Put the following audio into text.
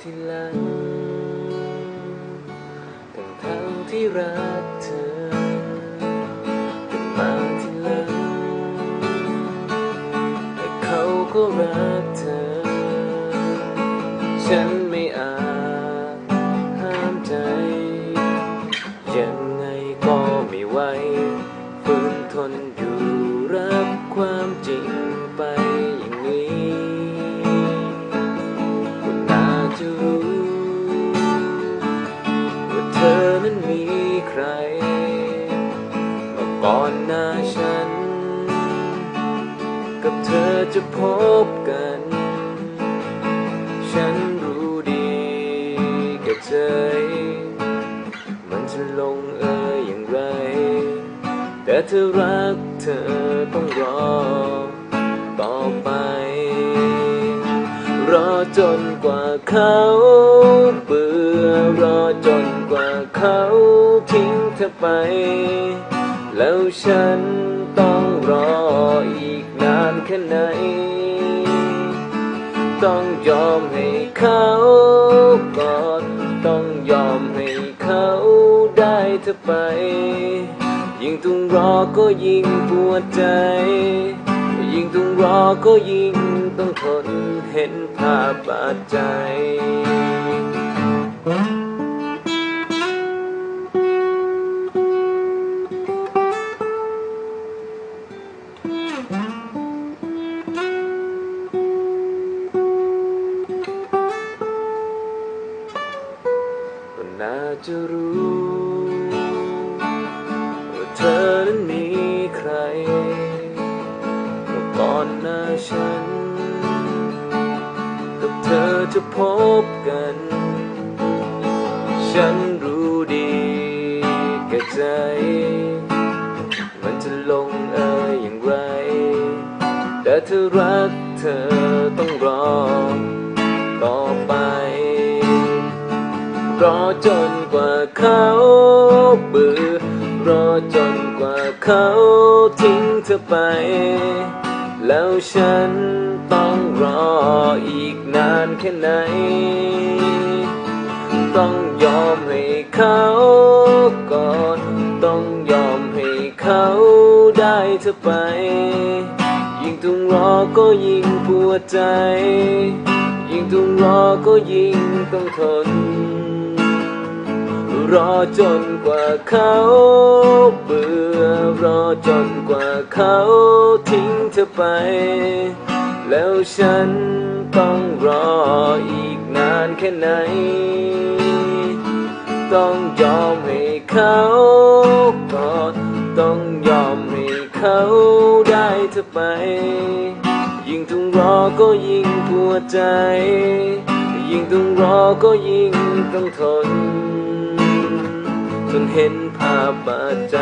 ทีหลังทั้งทั้งที่รักเธอแต่มาทีหลังแต่เขาก็รักเธอ ก่อนหน้าฉัน กับเธอจะพบกัน ฉันรู้ดีกับใจ มันจะลงเอยอย่างไร แต่เธอรักเธอต้องรอ ต่อไป รอจนกว่าเขาเบื่อรอจนกว่าเขาทิ้งเธอไป แล้วฉันต้องรออีกนานแค่ไหน ต้องยอมให้เขาก่อนต้องยอมให้เขาได้เธอไป ยิ่งต้องรอก็ยิ่งปวดใจ ยิ่งต้องรอก็ยิ่งต้องทนเห็นภาพบาดใจ จะรู้ว่าเธอนั้นมีใครมาก่อนหน้าฉัน กับเธอจะพบกัน ฉันรู้ดีแก่ใจ มันจะลงเอยอย่างไร แต่เธอรักเธอต้องรอ รอจนกว่าเขาเบื่อ รอจนกว่าเขาทิ้งเธอไป แล้วฉันต้องรออีกนานแค่ไหน ต้องยอมให้เขาก่อน ต้องยอมให้เขาได้เธอไป ยิ่งต้องรอก็ยิ่งปวดใจ ยิ่งต้องรอก็ยิ่งต้องทน รอจนกว่าเขาเบื่อรอจนกว่าเขาทิ้งเธอไป แล้วฉันต้องรออีกนานแค่ไหน ต้องยอมให้เขากอนต้องยอมให้เขาได้เธอไป ยิ่งต้องรอก็ยิ่งปวดใจ ยิ่งต้องรอก็ยิ่งต้องทน จนเห็นภาพบาดใจ